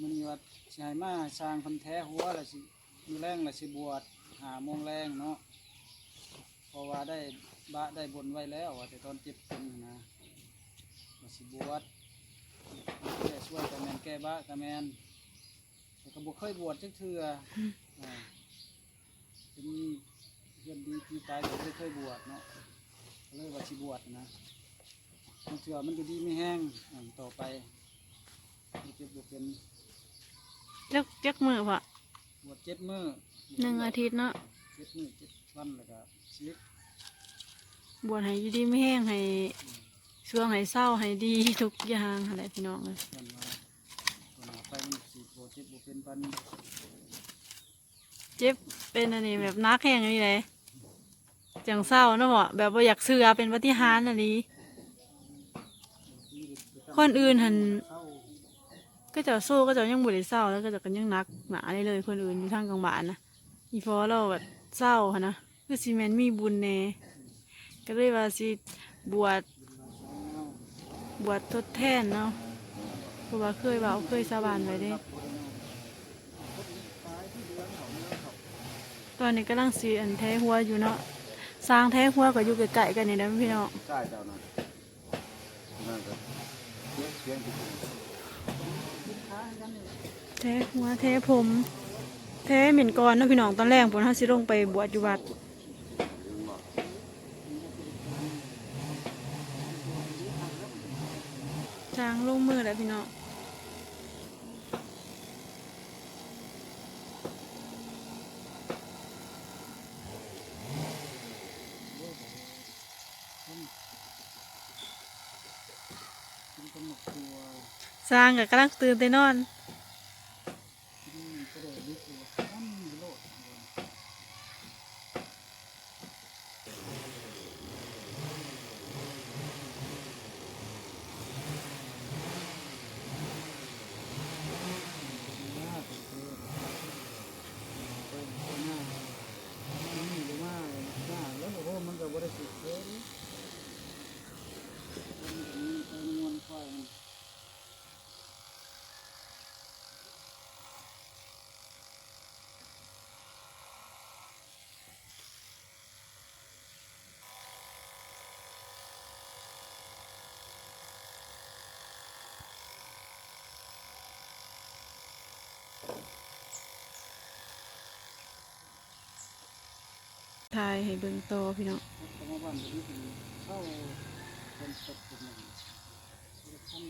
มื้อนี้ว่าสิให้มาสร้างเพิ่นแท้หัวล้วสิมือแรงล้วสิบวชหาโมงแรงเนาะเพราะว่าได้บะได้บนไว้แล้วว่าแต่ตอนเจ็บเป็นนะว่าสิบวชแก้ช่วยกะแมนแก้บะกะแมนแต่ก็บ่เคยบวชจักเทื่ออ่าเป็นเพื่อนดีพี่ตายก็บ่เคยบวชเนาะเลยว่าสิบวชนะมันเทื่อมันก็ดีไม่แห้งต่อไปเจ็บบ่เป็น จักจักมือพะบวชเจ็ดมื้อหนึ่งอาทิตย์เนาะเจ็ดมื้อเจ็ดวันแล้วก็สิบบวชให้อยู่ดีไม่แห้งให้ช่วงให้เศร้าให้ดีทุกอย่างอะไรพี่น้องเลยกันว่าตัวหน้าไปมันสิบ่เจ็บบ่เป็นปานนี้เจ็บเป็นอันนี้แบบนักแห้งอันนี้เลยจังเศร้าเนาะบ่แบบว่าอยากเสือเป็นปฏิหารย์อันนี้คนอื่นหันเข้า ก็จะสู้ก็จะยังบุได้เศร้าแล้วก็จะกันยังนักหนาเลยเลยคนอื่นอยู่ทางกลางบ้านนะอีพอเราแบบเศร้าหั้นะคือซีเมนมีบุญแน่ก็เลยว่าสิบวชบวชทดแทนเนาะเพราะว่าเคยเว่าเคยสาบานไว้ด้ ตอนนี้กำลังสีอันแท้หัวอยู่เนาะสร้างแท้หัวก็อยู่ใกล้ๆกันนี่นะพี่น้องใช่เจ้านะนั่นก็เสียงที่ แท้หัวแท้ผม แท้เหม็นก่อนเนาะพี่น้องตอนแรกผมห้าสิลงไปบวชอยู่วัดทางลงมือแล้วพี่น้อง กินกำหนดตัว สร้างกับกำลังตื่นแต่นอน กินกระโดดลึกเลยนั่นโลด มันก็บริสุทธิ์เลยมันมีจำนวนไฟ ทายให้เบิ่งต่อพี่น้องแต่ว่าบ้านนี้เป็นเข้าเป็นสดเป็นอย่างท่าน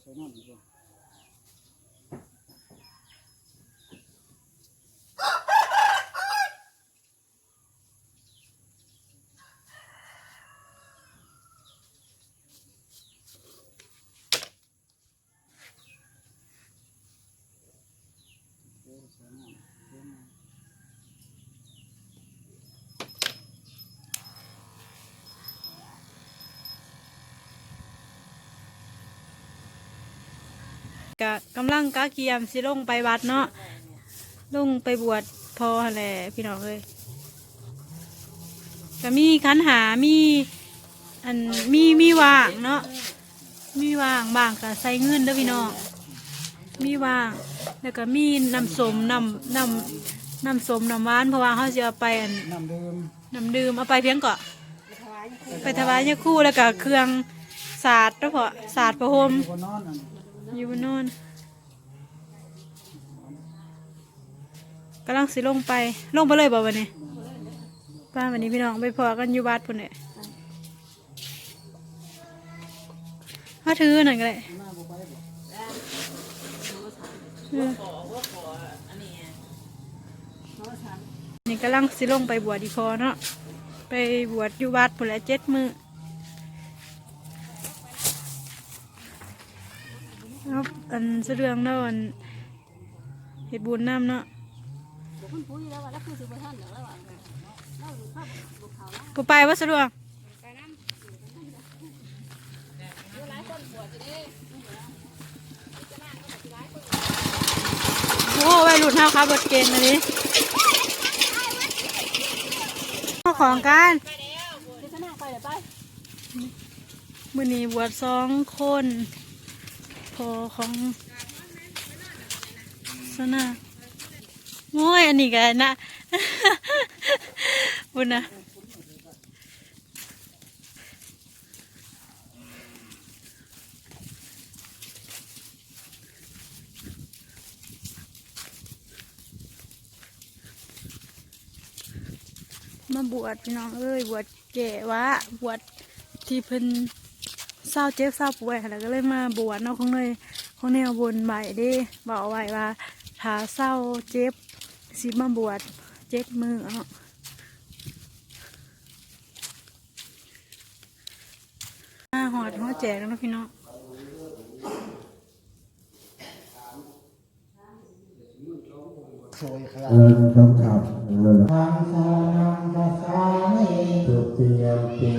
ใส่น้ำดีกว่า เดี๋ยวใส่น้ำเดี๋ยวมา กะกำลังกะเกียมสิลงไปวัดเนาะลงไปบวชพอแหละพี่น้องเลยก็มีคันหามีอันมีมีว่างเนาะมีว่างบางก็ใส่เงินเด้อพี่น้องมีว่าง แล้วก็มีน้ำสมน้ำน้ำน้ำสมน้ำหวานเพราะว่าเขาจะเอาไปอันน้ำเดิมน้ำดื่มเอาไปเพียงเกาะไปถวายยาคู่แล้วก็เครื่องศาสตร์แล้วพอศาสตร์ประหมมีคนน อยู่บนโน่นกำลังสิลงไปลงไปเลยบ่วันนี้ป้าวันนี้พี่น้องไปพอกันอยู่บ้านพุ่นเนี่ยมาถือหน่อยก็ได้น้าบ่ไปบ่เออนี่กำลังสิลงไปบวชดีพอเนาะไปบวชอยู่วัดพุ่นและเจ็ดมือ อันเสะเดืองเนาะอันเฮ็ดบุญน้ำเนาะกูไปว่าสะดวกโอ้ไปหลุดเท้าครับบทเกณฑ์อันนี้ของกันเดี๋ยวไปมือนี้บวชสองคน อของสนาโอ้ยอันนี้กันนะบุญนะมาบวชพี่น้องเอ้ยบวชแก่วะบวชที่เพิ่น เศร้าเจ็บเศร้าป่วยแล้วก็เลยมาบวชเนาะของเลยของแนวบนใบเด้บอกไว้ว่าถ้าเศร้าเจ็บสิมาบวชเจ็ดมือเนาะมาหอดหอแจกแล้วพี่น้องเอินคำขับเอินทางสานังสามิทุติยมปี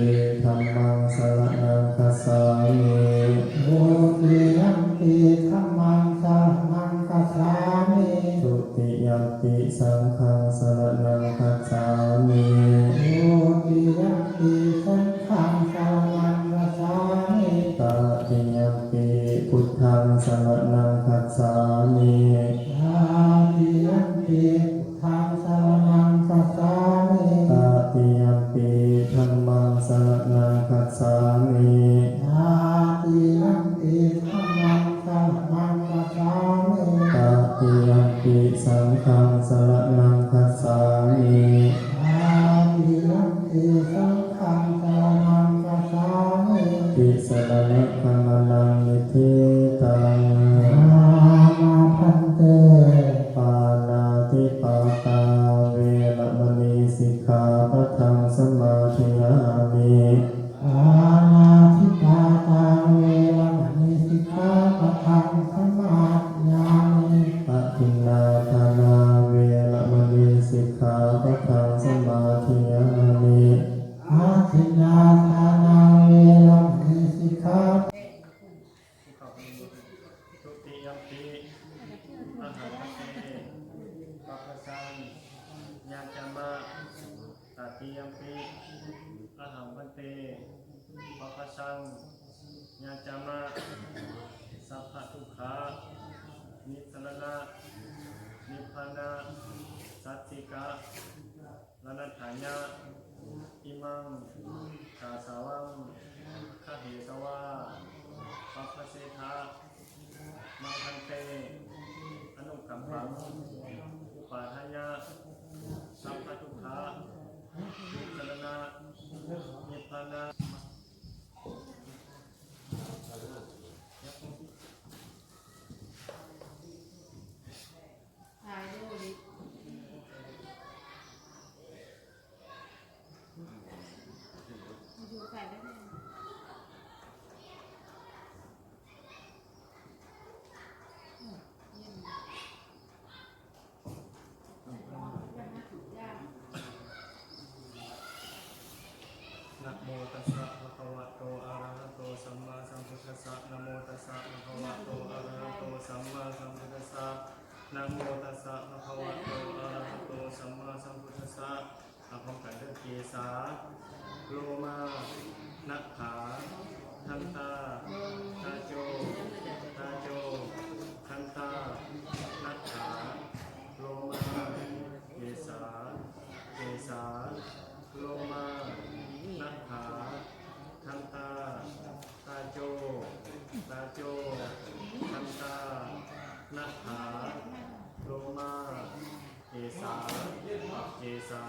ติยมปีสังฆังสรนังคัสสามิทาติยัมปีสังฆังสานังกัสสามิติสรณะธรรมนังนิทิตังอามาพันเตปานาติปาตาเวรมณีสิกขาปะทังสมาธิยามิอาณา ยมปีอาหารเตปัปสังยาจามะตติยมปีอาหารเตปัปสังยาจามะสัพพะทุกขานิสรณะนิพพานะสัจจิกะลนัฐาญะอิมังกาสาวังขะเหตวาปัปปเสทา มังคันเตอนุกัมปังอุปาทายะสัพพทุกขานิสรณะนิพพานะนะโมตัสสะภะคะวะโตอะระหะโตสัมมาสัมพุทธัสสะ นะโมตัสสะภะคะวะโตอะระหะโตสัมมาสัมพุทธัสสะนะโมตัสสะภะคะวะโตอะระหะโตสัมมาสัมพุทธัสสะอะพร้อมกันเด้อเกสาโลมานักขาทันตาตาโจตาโจทันตานักขาโลมาเกสาเกสาโลมานักขาทันตาตาโจตาโจทันตานักขาโลมาเกสาเกสา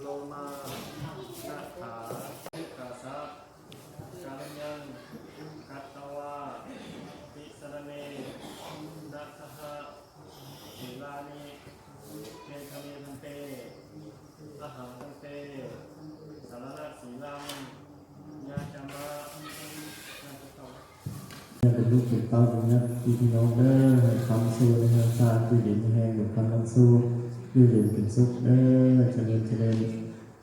โลมานักขากาสะกัลยังกัตตวาติสรเนนัสหะศิลานิเมฆเมพันเต อาหารพันเต สารนัสีลังยาจามะยาตุเตาเนี่ยเป็น ลูกเป็นเต้าเป็นเนี่ยพี่พี่น้องเด้อคำสู้ในทางการที่ดินแห้งหรือคำนำสู้อยู่เย็นเป็นสุขเด้อเจริญเจริญ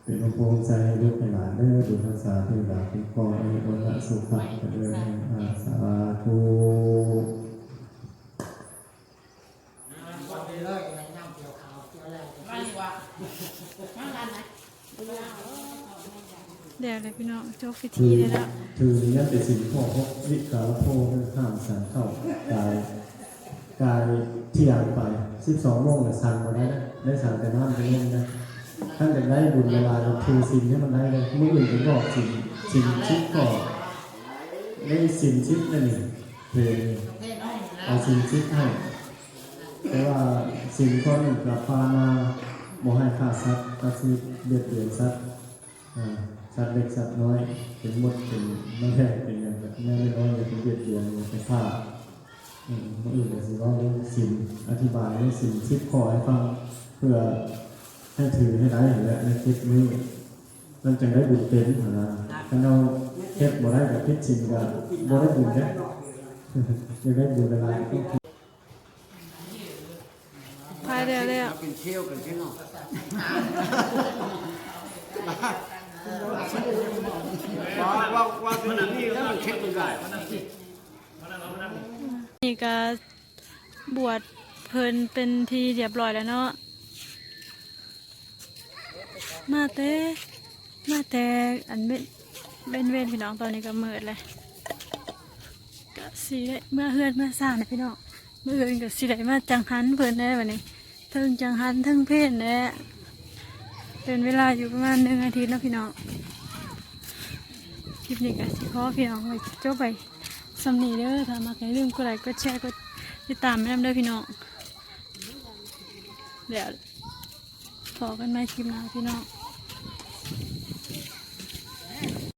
เป็นพระโพงใจให้ลูกให้หลานเด้อดูภาษาเทวดาเป็นกองเอโอนะสุขะเจริญอาสาธุด เดี๋ยวเลยพี่น้องจบพิธีอได้แล้วคือยันเป็นสิ่งพ่อพกวิกาลโพห้ามสังเข้ากายกายที่ยากไปสิบสองโมงเนี่ยสั่งมาได้นะได้สั่งแต่น้ำไปเล่นนะท่านจะได้บุญเวลาเราคือสิ่งที่มันได้เลยเมื่ออื่นจะบอกสิ่งสิ่งชิดก่อนได้สิ่งชิดนั่นเองเพลงเอาสิ่งชิดให้แต่ว่าสิ่งข้อหนึ่งกับปานาโมให้ฆ่าสัตว์ก็คือเดือดเดือดสัตว์อ่า สัตว์เล็กสัตว์น้อยเป็นมดเป็นแม่เป็นอย่างแบบแม่ไม่น้อยเลยเป็นเบียดเบียนเป็นฆ่าอืมคนอื่นก็สิว่าเรื่องสิ่งอธิบายเรื่องสิ่งชิดขอให้ฟังเพื่อให้ถือให้ได้เห็นแล้วในคลิปนี้มันจะได้บุญเต็มหัวนะถ้าเราเฮ็ดบ่ได้กับพิษสิ่งก็บ่ได้บุญเนี่ยจะได้บุญอะไรต้องพายแล้วแล้วเป็นเที่ยวกันใช่ไหม ว่าว่าว่าเป็นอย่างนี้แล้วมันเช็คไม่ได้นี่ก็บวชเพลินเป็นทีเรียบร้อยแล้วเนาะมาแต่มาแต่อันเป็นเป็นเวนพี่น้องตอนนี้ก็เมืดเลยก็สีได้เมื่อเฮือนเมื่อซ่านนะพี่น้องเมื่อเฮือนก็สีได้มาจังหันเพิ่นได้วันนี้เทั้งจังหันเทั้งเพศแน่ เป็นเวลาอยู่ประมาณหนึ่งอาทิตย์นะพี่น้องคลิปนี้ก็สิขอพี่น้องไว้จบไปสำนีเด้อถ้ามาใครลืมกดไลค์กดแชร์กดติดตามแม่เด้อพี่น้องเดี๋ยวพอกันไหมคลิปหน้าพี่น้อง